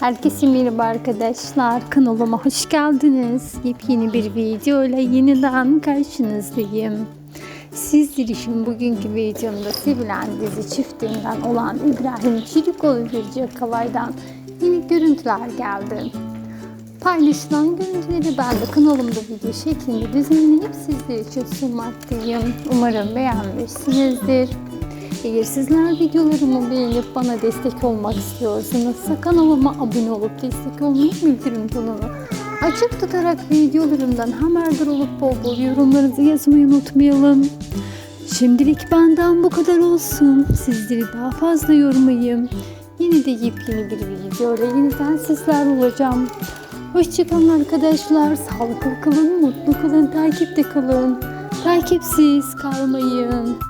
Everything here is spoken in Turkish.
Herkese merhaba arkadaşlar. Kanalıma hoş geldiniz. Yepyeni bir video ile yeniden karşınızdayım. Sizler için bugünkü videomda sevilen dizi çiftinden olan İbrahim Çelikoğlu ve Kalay'dan yeni görüntüler geldi. Paylaşılan görüntüleri ben de kanalımda video şeklinde düzenleyip sizler için sunmaktayım. Umarım beğenmişsinizdir. Eğer sizler videolarımı beğenip bana destek olmak istiyorsanız kanalıma abone olup destek olmayı bildirim tonunu açık tutarak videolarımdan haberdar olup bol bol yorumlarınızı yazmayı unutmayalım. Şimdilik benden bu kadar olsun. Sizleri daha fazla yormayayım. Yine de yepyeni bir videoyla yeniden sizler olacağım. Hoşçakalın arkadaşlar. Sağlıklı kalın, mutlu kalın, takipte kalın. Takipsiz kalmayın.